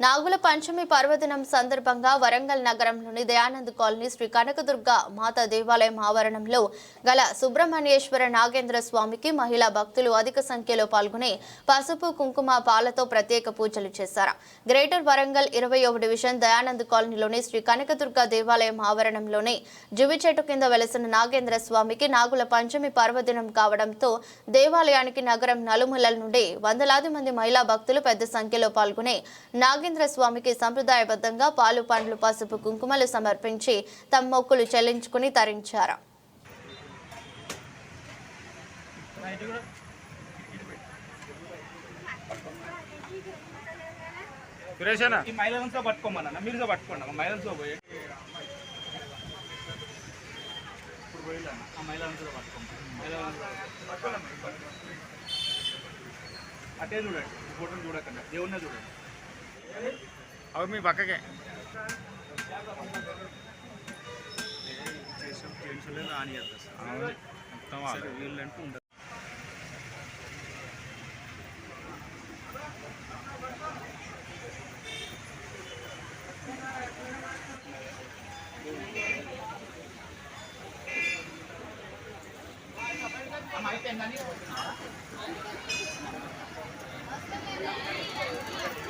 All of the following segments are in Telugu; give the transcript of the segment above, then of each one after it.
నాగుల పంచమి పర్వదినం సందర్భంగా వరంగల్ నగరంలోని దయానంద్ కాలనీ శ్రీ కనకదుర్గ మాత దేవాలయం ఆవరణంలో గల సుబ్రహ్మణ్యేశ్వర నాగేంద్ర స్వామికి మహిళా భక్తులు అధిక సంఖ్యలో పాల్గొని పసుపు కుంకుమ పాలతో ప్రత్యేక పూజలు చేశారు. గ్రేటర్ వరంగల్ ఇరవై డివిజన్ దయానంద్ కాలనీలోని శ్రీ కనకదుర్గ దేవాలయం ఆవరణంలోని జువి చెట్టు కింద వెలసిన నాగేంద్ర స్వామికి నాగుల పంచమి పర్వదినం కావడంతో దేవాలయానికి నగరం నలుమూలల నుండి వందలాది మంది మహిళా భక్తులు పెద్ద సంఖ్యలో పాల్గొని నాగేంద్ర స్వామికి సంప్రదాయబద్ధంగా పాలు పండ్లు పసుపు కుంకుమలు సమర్పించి తమ మొక్కులు చెల్లించుకుని తరించారు. పట్టుకోమన్నా పట్టుకోండి పోయి. ఇప్పుడు పోయిలా ఆ మహిళలతో పట్టుకోండి. మహిళలతో పట్టుకోండి అటే చూడండి ఈ ఫోటోని చూడకండి దేవుడినే చూడండి అవి మీ పక్కకే అవును. మొత్తం వాళ్ళే. వీళ్ళంటూ ఉండదు నానోస్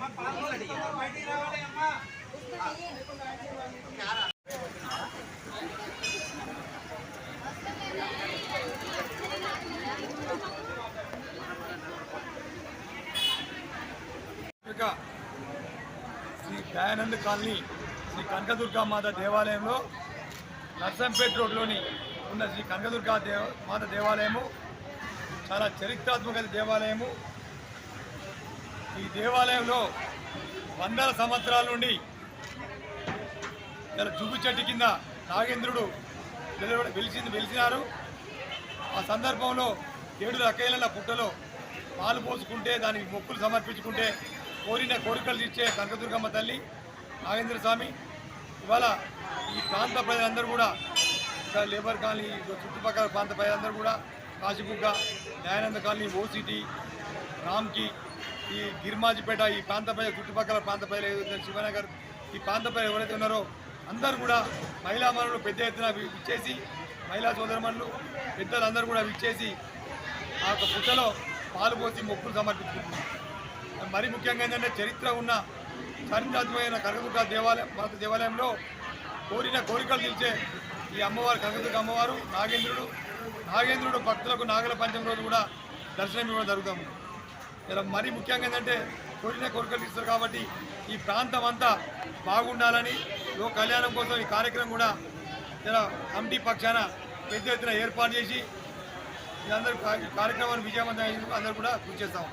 శ్రీ దయానంద్ కాలనీ శ్రీ కనకదుర్గా మాత దేవాలయంలో నర్సంపేట రోడ్లోని ఉన్న శ్రీ కనకదుర్గా దేవ మాత దేవాలయము చాలా చరిత్రాత్మక దేవాలయము ఈ దేవాలయంలో వందల సంవత్సరాల నుండి ఇలా జుగ్గు చెట్టు కింద నాగేంద్రుడు వెలిసింది వెలిసినారు. ఆ సందర్భంలో ఏడు రకేల పుట్టలో పాలు పోసుకుంటే దానికి మొక్కులు సమర్పించుకుంటే కోరిన కోరికలు తీర్చే కనకదుర్గమ్మ తల్లి నాగేంద్ర స్వామి. ఇవాళ ఈ ప్రాంత ప్రజలందరూ కూడా ఇక్కడ లేబర్ కాలనీ చుట్టుపక్కల ప్రాంత ప్రజలందరూ కూడా కాశీబుగ్గ దయానంద కాలనీ ఓసిటీ రామ్కి ఈ గిరిమాజిపేట ఈ ప్రాంత ప్రజలు చుట్టుపక్కల ప్రాంత ప్రజలు ఏదైతే శివనగర్ ఈ ప్రాంత ప్రజలు ఎవరైతే ఉన్నారో అందరూ కూడా మహిళా మనులు పెద్ద ఎత్తున విచ్చేసి మహిళా సోదరమణులు పెద్దలందరూ కూడా విచ్చేసి ఆ యొక్క పుట్టలో పాలు పోసి మొక్కులు సమర్పించుకుంటున్నారు. మరి ముఖ్యంగా ఏంటంటే చరిత్ర ఉన్న చారిత్రాత్మకమైన కనకదుర్గ దేవాలయం భారత దేవాలయంలో కోరిన కోరికలు తీర్చే ఈ అమ్మవారు కనకదుర్గ అమ్మవారు నాగేంద్రుడు నాగేంద్రుడు భక్తులకు నాగల పంచమి రోజు కూడా దర్శనం ఇవ్వడం జరుగుతాము ఇలా మరీ ముఖ్యంగా ఏంటంటే కోరిన కోరికలు ఇస్తారు కాబట్టి ఈ ప్రాంతం అంతా బాగుండాలని లోక కళ్యాణం కోసం ఈ కార్యక్రమం కూడా ఇలా కమిటీ పక్షాన పెద్ద ఎత్తున ఏర్పాటు చేసి అందరూ కార్యక్రమాన్ని విజయవంతం అందరూ కూడా కృషి చేస్తాము